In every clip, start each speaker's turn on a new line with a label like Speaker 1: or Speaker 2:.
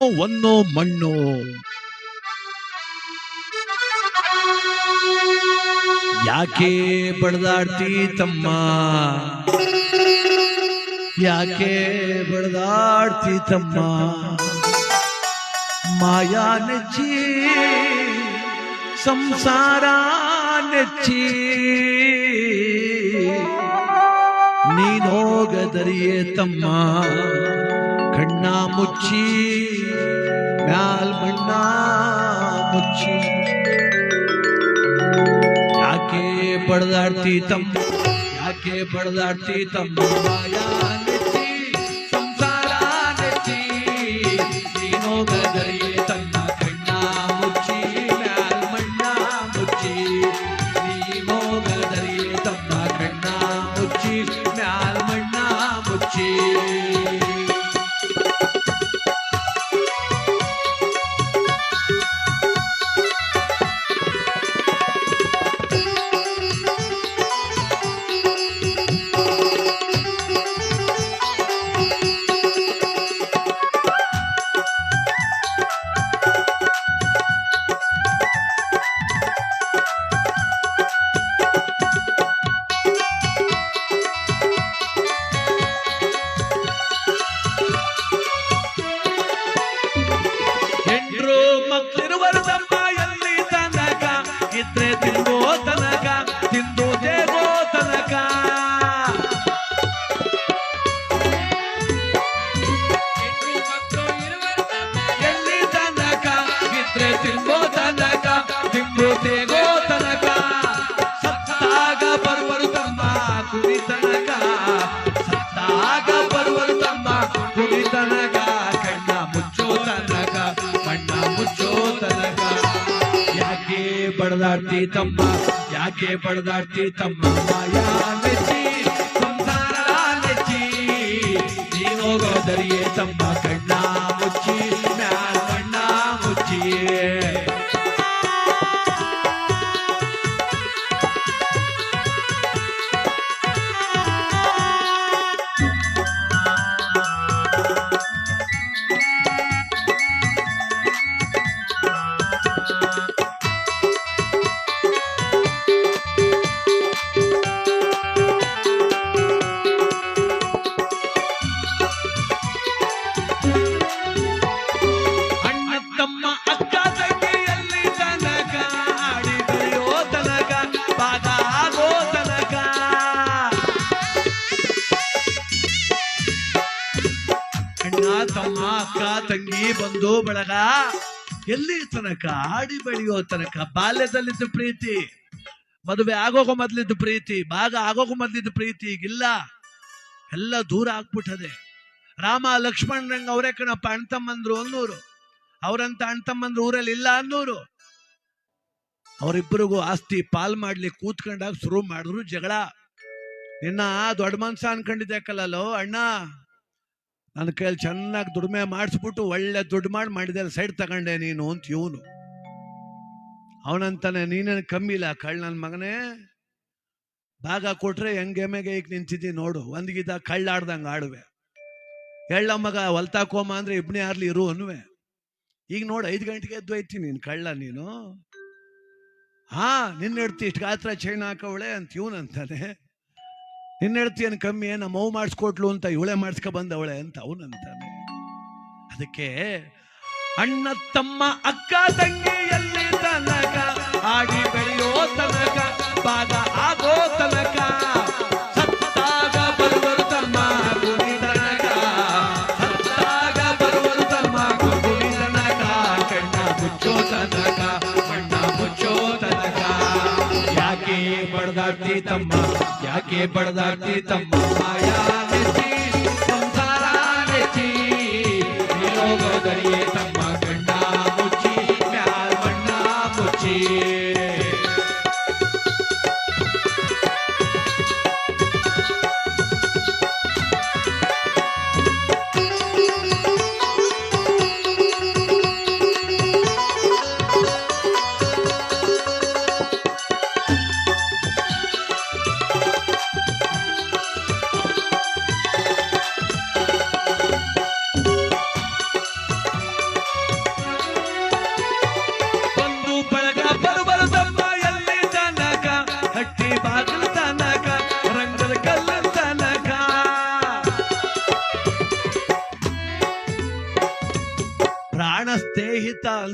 Speaker 1: ಒನ್ನೋ ಮಣ್ಣು. ಯಾಕೆ ಬಡ್ದಾಡ್ತಿ ತಮ್ಮ? ಯಾಕೆ ಬಡ್ದಾಡ್ತಿ ತಮ್ಮ? ಮಾಯಾ ನೆಚ್ಚಿ, ಸಂಸಾರ ನೆಚ್ಚಿ. ನೀನೋಗದರಿಯೇ ತಮ್ಮ. ಕಣ್ಣ ಮುಚ್ಚಿ. ಮ್ಯಾಲ್ ಮಣ್ಣ ಮುಚ್ಚಿ ಯಾಕೆ ಬಡ್ದಾಡ್ತಿ ತಮ್ಮ ಯಾಕೆ ಬಡ್ದಾಡ್ತಿ ತಮ್ಮ ಮಾಯಾ ನೆಚ್ಚಿ ಸಂಸಾರ ನೆಚ್ಚಿ ನೀನೋಗದರಿಯೇ ತನ್ನ ಬಡದಾಡ್ತಿ ತಮ್ಮ. ಯಾಕೆ ಬಡದಾಡ್ತಿ ತಮ್ಮ? ನೆಚ್ಚಿ ಸಂಸಾರ ನೆಚ್ಚಿ. ತಮ್ಮ ಕಣ್ಣ ಮುಚ್ಚಿ ಮ್ಯಾಲ್ ತಂಗಿ ಬಂಧು ಬಳಗ, ಎಲ್ಲಿ ತನಕ, ಆಡಿ ಬೆಳೆಯೋ ತನಕ, ಬಾಲ್ಯದಲ್ಲಿದ್ದ ಪ್ರೀತಿ, ಮದುವೆ ಆಗೋಗೋ ಮೊದ್ಲಿದ್ದು ಪ್ರೀತಿ, ಭಾಗ ಆಗೋಗೋ ಮೊದ್ಲಿದ್ದು ಪ್ರೀತಿ ಈಗಿಲ್ಲ. ಎಲ್ಲ ದೂರ ಆಗ್ಬಿಟ್ಟದೆ. ರಾಮ ಲಕ್ಷ್ಮಣರಂಗ ಅವರೇ ಕಣಪ್ಪ ಅಣ್ತಮ್ಮಂದ್ರು ಅನ್ನೂರು. ಅವರಂತ ಅಣ್ತಮ್ಮಂದ್ರು ಊರಲ್ಲಿ ಇಲ್ಲ ಅನ್ನೂರು. ಅವರಿಬ್ಬರಿಗೂ ಆಸ್ತಿ ಪಾಲ್ ಮಾಡ್ಲಿ ಕೂತ್ಕೊಂಡಾಗ ಶುರು ಮಾಡಿದ್ರು ಜಗಳ. ನಿನ್ನ ದೊಡ್ಡ ಮನ್ಸ ಅನ್ಕೊಂಡಿದ್ದೆ ಕಲ್ಲಲ್ಲೋ ಅಣ್ಣ? ನನ್ನ ಕೈಯಲ್ಲಿ ಚೆನ್ನಾಗಿ ದುಡಿಮೆ ಮಾಡಿಸ್ಬಿಟ್ಟು ಒಳ್ಳೆ ದುಡ್ಡು ಮಾಡಿ ಮಾಡಿದೆ ಸೈಡ್ ತಗೊಂಡೆ ನೀನು ಅಂತ ಇವನು. ಅವನಂತಾನೆ ನೀನೇನು ಕಮ್ಮಿ ಇಲ್ಲ, ಕಳ್ಳ ನನ್ನ ಮಗನೇ. ಭಾಗ ಕೊಟ್ರೆ ಹೆಂಗೆಮೆಗೆ ಈಗ ನಿಂತಿದ್ದಿ ನೋಡು ಒಂದ್ಗಿದ ಕಳ್ಳಾಡ್ದಂಗೆ ಆಡುವೆ. ಎಳ್ಳ ಮಗ ಹೊಲ್ತಾಕೋಮ ಅಂದ್ರೆ ಇಬ್ನೇ ಆರ್ಲಿ ಇರು ಅನ್ವೆ ಈಗ ನೋಡು, ಐದು ಗಂಟೆಗೆ ಎದ್ದು ಐತಿ ನೀನು ಕಳ್ಳ ನೀನು. ಹಾ ನಿನ್ನ ಇಡ್ತಿ ಇಷ್ಟು ಗಾತ್ರ ಚೈನ್ ಹಾಕವಳೆ ಅಂತ ಇವನಂತಾನೆ. ನಿನ್ನ ಹೆಡ್ತಿ ಏನು ಕಮ್ಮಿ ನಮ್ಮ ಮೌ ಮಾಡಿಸ್ಕೊಟ್ಲು ಅಂತ ಇವಳೆ ಮಾಡಿಸ್ಕೊ ಬಂದವಳೆ ಅಂತ ಅವನಂತಾನೆ ಅದಕ್ಕೆ ಅಣ್ಣ ತಮ್ಮ ಅಕ್ಕ ತಂಗಿ ಎಲ್ಲಿ ತನಕ ಆಡಿ ಬೆಳೆಯೋ ತನಕ, ಭಾಗ ಆಗೋ ತನಕ, ಸತ್ತಾಗ ಬರುವರು ತಮ್ಮ ಗುರಿ ತನಕ, ಸತ್ತಾಗ ಬರುವರು ತಮ್ಮ ಗುರಿ ತನಕ, ಕಣ್ಣ ಮುಚ್ಚೋ ತನಕ. ಯಾಕೆ ಬಡದಾಡ್ತಿ ತಮ್ಮ? ಯಾಕೆ ಬಡದಾಡ್ತಿ ತಮ್ಮ? ಮಾಯಾ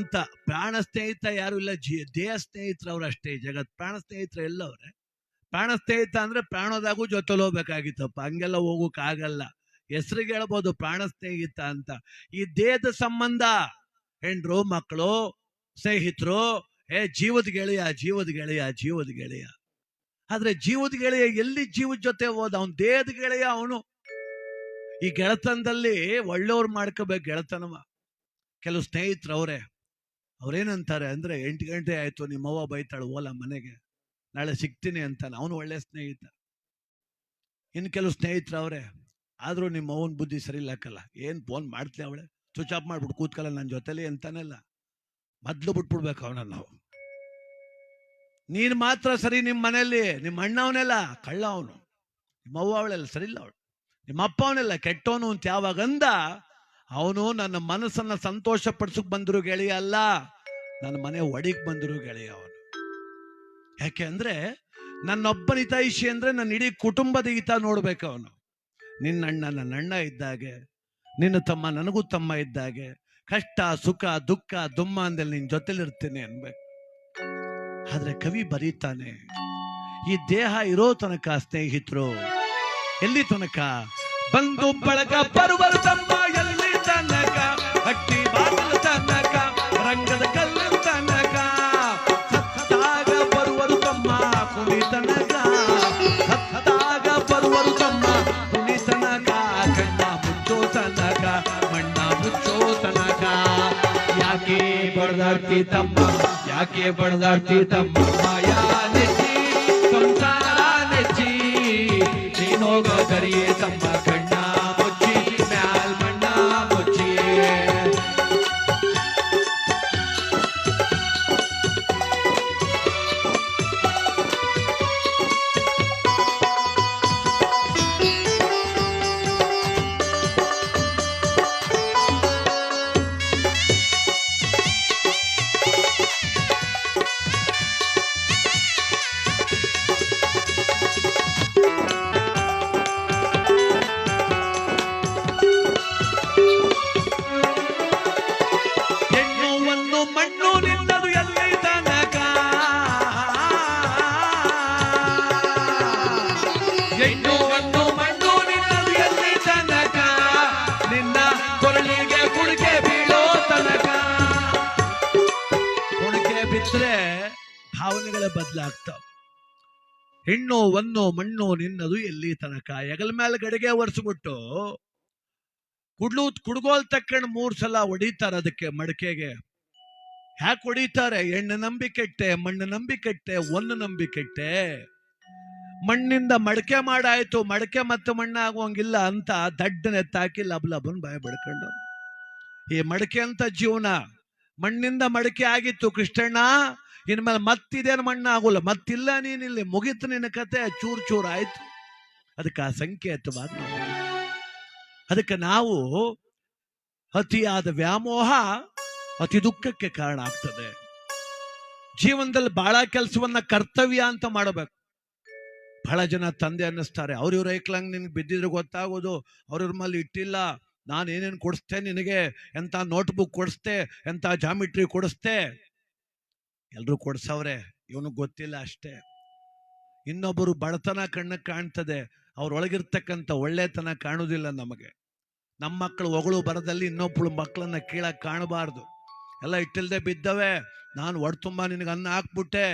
Speaker 1: ಅಂತ ಪ್ರಾಣ ಸ್ನೇಹಿತ ಯಾರು ಇಲ್ಲ, ಜೀ, ದೇಹ ಸ್ನೇಹಿತರು ಅಷ್ಟೇ ಜಗತ್. ಪ್ರಾಣ ಸ್ನೇಹಿತರು ಎಲ್ಲವ್ರೆ. ಪ್ರಾಣ ಸ್ನೇಹಿತ ಅಂದ್ರೆ ಪ್ರಾಣದಾಗೂ ಜೊತೆಲಿ ಹೋಗ್ಬೇಕಾಗಿತ್ತಪ್ಪ. ಹಂಗೆಲ್ಲ ಹೋಗೋಕ್ ಆಗಲ್ಲ. ಹೆಸರಿಗೆ ಹೇಳ್ಬೋದು ಪ್ರಾಣ ಸ್ನೇಹಿತ ಅಂತ. ಈ ದೇಹದ ಸಂಬಂಧ, ಹೆಂಡ್ರು, ಮಕ್ಕಳು, ಸ್ನೇಹಿತರು, ಏ, ಜೀವದ ಗೆಳೆಯ ಜೀವದ ಗೆಳೆಯ ಜೀವದ ಗೆಳೆಯ. ಆದ್ರೆ ಜೀವದ ಗೆಳೆಯ ಎಲ್ಲಿ ಜೀವದ ಜೊತೆ ಹೋದ? ಅವನ್ ದೇಹದ ಗೆಳೆಯ ಅವನು. ಈ ಗೆಳತನದಲ್ಲಿ ಒಳ್ಳೆಯವ್ರು ಮಾಡ್ಕೋಬೇಕು ಗೆಳತನವ. ಕೆಲವು ಸ್ನೇಹಿತರು ಅವರೇ. ಅವ್ರೇನಂತಾರೆ ಅಂದ್ರೆ, ಎಂಟು ಗಂಟೆ ಆಯ್ತು ನಿಮ್ಮವ್ವ ಬೈತಾಳು, ಓಲ ಮನೆಗೆ. ನಾಳೆ ಸಿಗ್ತೀನಿ ಅಂತಾನೆ ಅವನು ಒಳ್ಳೆ ಸ್ನೇಹಿತ. ಇನ್ನು ಕೆಲವು ಸ್ನೇಹಿತರು ಅವರೇ, ಆದ್ರೂ ನಿಮ್ಮ ಅವನ ಬುದ್ಧಿ ಸರಿ ಇಲ್ಲಕ್ಕಲ್ಲ ಏನ್ ಫೋನ್ ಮಾಡ್ತೀನಿ ಅವಳೆ? ಸ್ವಿಚ್ ಆಫ್ ಮಾಡ್ಬಿಟ್ಟು ಕೂತ್ಕಲ್ಲ ನನ್ನ ಜೊತೆಲಿ ಅಂತಾನೆಲ್ಲ. ಮೊದ್ಲು ಬಿಟ್ಬಿಡ್ಬೇಕು ಅವನ ನಾವು. ನೀನ್ ಮಾತ್ರ ಸರಿ ನಿಮ್ಮ ಮನೆಯಲ್ಲಿ, ನಿಮ್ಮ ಅಣ್ಣ ಅವನೆಲ್ಲ ಕಳ್ಳ ಅವನು. ನಿಮ್ಮ ಅವ್ವ ಅವಳೆಲ್ಲ ಸರಿ ಇಲ್ಲ ಅವಳು. ನಿಮ್ಮ ಅಪ್ಪ ಅವನೆಲ್ಲ ಕೆಟ್ಟವನು ಅಂತ ಯಾವಾಗಂದ, ಅವನು ನನ್ನ ಮನಸ್ಸನ್ನ ಸಂತೋಷ ಪಡಿಸಕ್ ಬಂದ್ರು ಗೆಳೆಯ ಅಲ್ಲ. ನನ್ನ ಮನೆ ಒಡಿಗೆ ಬಂದರು ಗೆಳೆಯ ಅವನು. ಯಾಕೆ ಅಂದ್ರೆ ನನ್ನೊಬ್ಬನ ಹಿತೈಷಿ ಅಂದ್ರೆ ನನ್ನ ಇಡೀ ಕುಟುಂಬದ ಹಿತ ನೋಡ್ಬೇಕು ಅವನು. ನಿನ್ನಣ್ಣ ನನ್ನ ಅಣ್ಣ ಇದ್ದಾಗೆ, ನಿನ್ನ ತಮ್ಮ ನನಗೂ ತಮ್ಮ ಇದ್ದಾಗೆ, ಕಷ್ಟ, ಸುಖ, ದುಃಖ, ದುಮ್ಮ ಅಂದಲ್ಲಿ ನಿನ್ ಜೊತೆಲಿರ್ತೀನಿ ಅನ್ಬೇಕು. ಆದ್ರೆ ಕವಿ ಬರೀತಾನೆ, ಈ ದೇಹ ಇರೋ ತನಕ ಸ್ನೇಹಿತರು, ಎಲ್ಲಿ ತನಕ? ಬಂದು ಬಳಗ ಬರುವರು ತಮ್ಮ, ಎಲ್ಲಿ ತನಕ ಬಡದಾಡ್ತಿ ತಮ್ಮ ಯಾಕೆ ಬಡದಾಡ್ತಿ ತಮ್ಮ ಮಾಯಾ ನೆಚ್ಚಿ ಸಂಸಾರ ನೆಚ್ಚಿ ನೀನೋಗ ಕರಿಯೇ ತಮ್ಮ ಕಣ್ಣ. ಬದಲಾಗ್ತಾವ. ಹೆಣ್ಣು ಒಂದು ಮಣ್ಣು ನಿನ್ನದು ಎಲ್ಲಿ ತನಕ? ಹೆಗಲ ಮೇಲೆ ಗಡಿಗೆ ಒರೆಸ್ಬಿಟ್ಟು ಕುಡ್ಲು ಕುಡ್ಗೋಲ್ ತಕ್ಕಂಡ್ ಮೂರ್ ಸಲ ಹೊಡಿತಾರೆ ಅದಕ್ಕೆ ಮಡಕೆಗೆ. ಯಾಕೆ ಹೊಡಿತಾರೆ ಹೆಣ್ಣು ನಂಬಿಕೆಟ್ಟೆ ಮಣ್ಣು ನಂಬಿಕೆಟ್ಟೆ ಒಂದು ನಂಬಿಕೆಟ್ಟೆ ಮಣ್ಣಿಂದ ಮಡಕೆ ಮಾಡಾಯ್ತು, ಮಡಕೆ ಮತ್ತೆ ಮಣ್ಣಾಗುವಂಗಿಲ್ಲ ಅಂತ ದಡ್ಡನೆ ತಾಕಿ ಲಬ್ ಲಬನ್ ಬಾಯ ಬಡ್ಕೊಂಡು ಈ ಮಡಕೆ ಅಂತ ಜೀವನ ಮಣ್ಣಿಂದ ಮಡಕೆ ಆಗಿತ್ತು ಕೃಷ್ಣಣ್ಣ. ಇನ್ಮೇಲೆ ಮತ್ತಿದೇನು ಮಣ್ಣ ಆಗೋಲ್ಲ ಮತ್ತಿಲ್ಲ ನೀನಿಲ್ಲಿ ಮುಗಿತು ನಿನ್ನ ಕತೆ. ಚೂರ್ ಚೂರ್ ಆಯ್ತು. ಅದಕ್ಕೆ ಆ ಸಂಕೇತ ಅದಕ್ಕೆ ನಾವು ಅತಿಯಾದ ವ್ಯಾಮೋಹ ಅತಿ ದುಃಖಕ್ಕೆ ಕಾರಣ ಆಗ್ತದೆ. ಜೀವನದಲ್ಲಿ ಬಹಳ ಕೆಲಸವನ್ನ ಕರ್ತವ್ಯ ಅಂತ ಮಾಡಬೇಕು. ಬಹಳ ಜನ ತಂದೆ ಅನ್ನಿಸ್ತಾರೆ. ಅವ್ರಿವ್ರ ಐಕ್ಲಂಗ್ ನಿನ್ಗೆ ಬಿದ್ದಿದ್ರೆ ಗೊತ್ತಾಗೋದು. ಅವ್ರಿವ್ರ ಮೇಲೆ ಇಟ್ಟಿಲ್ಲ. ನಾನು ಏನೇನು ಕೊಡಿಸ್ತೆ ನಿನಗೆ? ಎಂತ ನೋಟ್ಬುಕ್ ಕೊಡಿಸ್ತೆ ಎಂತ ಜಾಮಿಟ್ರಿ ಕೊಡಿಸ್ತೆ ಎಲ್ರು ಕೊಡ್ಸವ್ರೆ, ಇವನು ಗೊತ್ತಿಲ್ಲ ಅಷ್ಟೇ. ಇನ್ನೊಬ್ಬರು ಬಡತನ ಕಣ್ಣಕ್ಕೆ ಕಾಣ್ತದೆ, ಅವ್ರೊಳಗಿರ್ತಕ್ಕಂಥ ಒಳ್ಳೆತನ ಕಾಣುವುದಿಲ್ಲ ನಮಗೆ. ನಮ್ಮ ಮಕ್ಕಳು ಒಗಳು ಬರದಲ್ಲಿ ಇನ್ನೊಬ್ಬಳು ಮಕ್ಕಳನ್ನ ಕೀಳಕ್ಕೆ ಕಾಣಬಾರ್ದು. ಎಲ್ಲ ಇಟ್ಟಿಲ್ದೆ ಬಿದ್ದವೆ, ನಾನು ಒಡ್ ತುಂಬ ನಿನಗೆ ಅನ್ನ ಹಾಕ್ಬಿಟ್ಟೆ.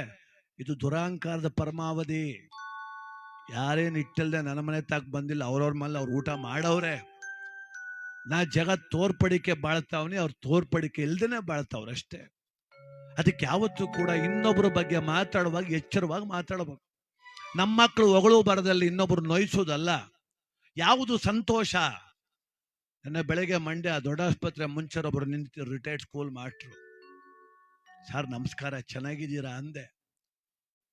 Speaker 1: ಇದು ದುರಾಂಕಾರದ ಪರಮಾವಧಿ. ಯಾರೇನು ಇಟ್ಟಿಲ್ದೆ ನನ್ನ ಮನೆ ತಾಕ್ ಬಂದಿಲ್ಲ, ಅವ್ರವ್ರ ಮೇಲೆ ಅವ್ರು ಊಟ ಮಾಡವ್ರೆ. ನಾ ಜಗತ್ ತೋರ್ಪಡಿಕೆ ಬಾಳ್ತಾವನಿ, ಅವ್ರು ತೋರ್ಪಡಿಕೆ ಇಲ್ದೇನೆ ಬಾಳ್ತಾವ್ರೆ ಅಷ್ಟೇ ಅದಕ್ಕೆ ಯಾವತ್ತೂ ಕೂಡ ಇನ್ನೊಬ್ಬರ ಬಗ್ಗೆ ಮಾತಾಡುವಾಗ, ಎಚ್ಚರವಾಗಿ ಮಾತಾಡಬೇಕು. ನಮ್ಮ ಮಕ್ಕಳು ಹೊಗಳು ಬರದಲ್ಲಿ ಇನ್ನೊಬ್ರು ನೋಯಿಸೋದಲ್ಲ. ಯಾವುದು ಸಂತೋಷ? ನನ್ನ ಬೆಳಗ್ಗೆ ಮಂಡ್ಯ ದೊಡ್ಡ ಆಸ್ಪತ್ರೆ ಒಬ್ಬರು ನಿಂತು ರಿಟೈರ್ಡ್ ಸ್ಕೂಲ್ ಮಾಸ್ಟ್ರು ಸರ್ ನಮಸ್ಕಾರ, ಚೆನ್ನಾಗಿದ್ದೀರಾ? ಅಂದೆ.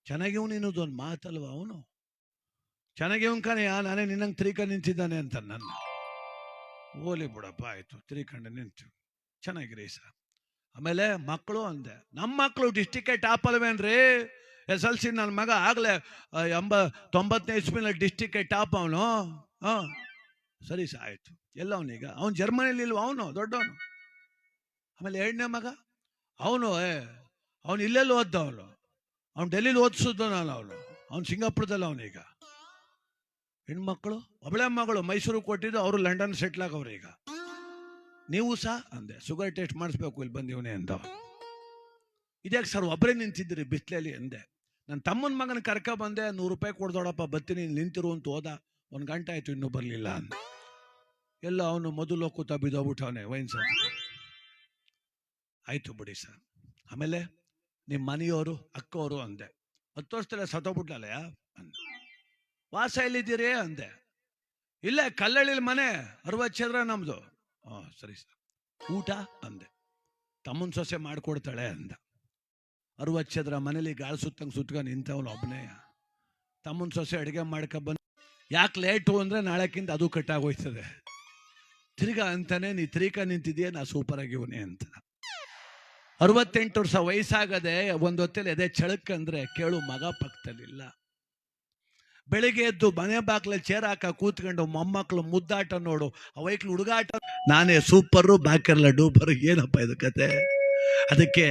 Speaker 1: ಚೆನ್ನಾಗಿವ್ ಇನ್ನೊಂದು ಒಂದು ಮಾತಲ್ವ ಅವನು? ಚೆನ್ನಾಗಿವನ್ ಕಾನೆಯಾ ನಾನೇ ನಿನ್ನಂಗೆ ತ್ರೀಕ ನಿಂತಿದ್ದಾನೆ ಅಂತ ನನ್ನ. ಓಲಿ ಬಿಡಪ್ಪ, ಆಯಿತು. ತ್ರೀಕಂಡ ನಿಂತು. ಚೆನ್ನಾಗಿರಿ ಸರ್. ಆಮೇಲೆ ಮಕ್ಕಳು ಅಂದೆ ನಮ್ಮ ಮಕ್ಕಳು ಡಿಸ್ಟಿಕ್ಕೇ ಟಾಪ್ ಅಲ್ವೇನ್ರಿ ಎಸ್ ಎಲ್ ಸಿ ನನ್ನ ಮಗ, ಆಗಲೇ ಎಂಬ ತೊಂಬತ್ತನೇ ಇಸ್ವಿನಲ್ಲಿ ಡಿಸ್ಟಿಕ್ಕೇ ಟಾಪ್ ಅವನು. ಹಾಂ, ಸರಿ ಸಹ ಆಯಿತು. ಎಲ್ಲ ಅವನೀಗ ಅವನು ಜರ್ಮನಿಲಿ ಇಲ್ವ? ಅವನು, ದೊಡ್ಡವನು. ಆಮೇಲೆ ಎರಡನೇ ಮಗ, ಅವನು ಅವನು ಇಲ್ಲೆಲ್ಲಿ ಓದ್ದ ಅವನು ಅವ್ನು ಡೆಲ್ಲಿಲಿ ಓದಿಸಿದ್ದು ನಾನು ಅವನು. ಅವ್ನು ಸಿಂಗಾಪುರದಲ್ಲಿ ಅವನೀಗ ಹೆಣ್ಮಕ್ಳು ಒಬ್ಬಳೆ ಮಗಳು ಮೈಸೂರು ಕೊಟ್ಟಿದ್ದು ಅವರು ಲಂಡನ್ ಸೆಟ್ಲ್ ಆಗವ್ರು ಈಗ. ನೀವು ಸಹ ಅಂದೆ ಶುಗರ್ ಟೆಸ್ಟ್ ಮಾಡಿಸ್ಬೇಕು ಇಲ್ಲಿ ಬಂದಿವನೇ ಅಂದ ಇದ್ಯಾಕೆ ಸರ್ ಒಬ್ಬರೇ ನಿಂತಿದ್ದೀರಿ ಬಿಸ್ಲಲ್ಲಿ ಅಂದೆ. ನನ್ನ ತಮ್ಮನ ಮಗನ ಕರ್ಕ ಬಂದೆ, ನೂರು ರೂಪಾಯಿ ಕೊಡ್ದೋಡಪ್ಪ ಇಲ್ಲಿ ನಿಂತಿರು ಅಂತ ಹೋದ. ಒಂದು ಗಂಟೆ ಆಯ್ತು ಇನ್ನೂ ಬರಲಿಲ್ಲ ಅಂತ. ಎಲ್ಲ ಅವನು ಮೊದಲು ಕೂತ ಬಿದ್ದೋಗ್ಬಿಟ್ಟವನೆ, ವೈನ್ ಸರ್ ಆಯ್ತು ಬಿಡಿ ಸರ್. ಆಮೇಲೆ ನಿಮ್ಮ ಮನೆಯವರು, ಅಕ್ಕವರು ಅಂದೆ. ಹತ್ತು ವರ್ಷದಲ್ಲೇ ಸತ್ತೋಗ್ಬಿಟ್ಲಲ್ಲ ಅಂದೆ. ವಾಸ ಎಲ್ಲಿದ್ದೀರಿ? ಅಂದೆ. ಇಲ್ಲ, ಕಲ್ಲಳ್ಳಿಲಿ ಮನೆ ಅರವತ್ತು ಚದ್ರ ನಮ್ದು. ಹಾಂ ಸರಿ ಸರ್ ಊಟ ಅಂದೆ. ತಮ್ಮನ ಸೊಸೆ ಮಾಡಿಕೊಡ್ತಾಳೆ ಅಂದ. ಅರುವಚ್ಚದ್ರ ಚದ್ರ ಮನೇಲಿ ಗಾಳಿ ಸುತ್ತಂಗೆ ಸುತ್ಕೊಂಡು ನಿಂತವನು ಒಬ್ಬನೇ ತಮ್ಮನ ಸೊಸೆ ಅಡುಗೆ ಮಾಡ್ಕ ಬಂದು ಯಾಕೆ ಲೇಟು ಅಂದರೆ ನಾಳೆಕ್ಕಿಂತ ಅದು ಕಟ್ಟಾಗೋಯ್ತದೆ. ತಿರ್ಗಾ ಅಂತಾನೆ, ನೀ ತಿರ್ಗಾ ನಿಂತಿದೆಯಾ? ನಾ ಸೂಪರ್ ಆಗಿವನೇ ಅಂತ. ಅರವತ್ತೆಂಟು ವರ್ಷ ವಯಸ್ಸಾಗದೆ ಒಂದು ಹೊತ್ತಲ್ಲಿ ಎದೆ ಚಳಕಂದ್ರೆ ಕೇಳು ಮಗ ಪಕ್ಕದಲ್ಲಿಲ್ಲ ಬೆಳಿಗ್ಗೆ ಎದ್ದು ಮನೆ ಬಾಗ್ಲಲ್ಲಿ ಚೇರ್ ಹಾಕ ಕೂತ್ಕೊಂಡು ಮೊಮ್ಮಕ್ಳು ಮುದ್ದಾಟ ನೋಡು ಅವೈಕ್ಲು ಹುಡುಗಾಟ ನಾನೇ ಸೂಪರು ಬಾಕಿರಲ್ಲ ಡೂಪರ್, ಏನಪ್ಪ ಇದು ಕತೆ? ಅದಕ್ಕೆ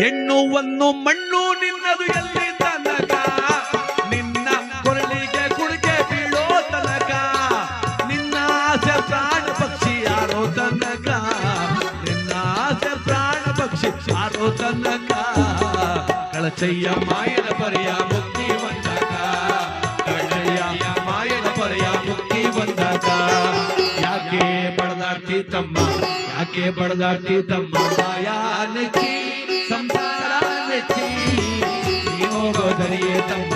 Speaker 1: ಹೆಣ್ಣು ಒಂದು ಮಣ್ಣು ನಿನ್ನದು ಎಲ್ಲಿ ತನಕ? ನಿನ್ನ ಕೊರಳಿಗೆ ಕುಡಿಗೆ ಬೀಳೋ ತನಕ? ನಿನ್ನ ಆಸೆ ಪ್ರಾಣ ಪಕ್ಷಿ ಯಾರೋ ತನಕ? ನಿನ್ನ ಆಸೆ ಪ್ರಾಣ ಪಕ್ಷಿ ಯಾರೋ ತನಕ? ಕಳಚಯ್ಯ ಮಾಯನ ಪರ್ಯ ಬಡದಾಡ್ತಿ ತಮ್ಮ ಯಾಕೆ ಬಡದಾಡ್ತಿ ತಮ್ಮ ಮಾಯಾ ನೆಚ್ಚಿ ಸಂಸಾರ ನೆಚ್ಚಿ ನೀ ಹೋಗೋದರಿಯೇ ತಮ್ಮ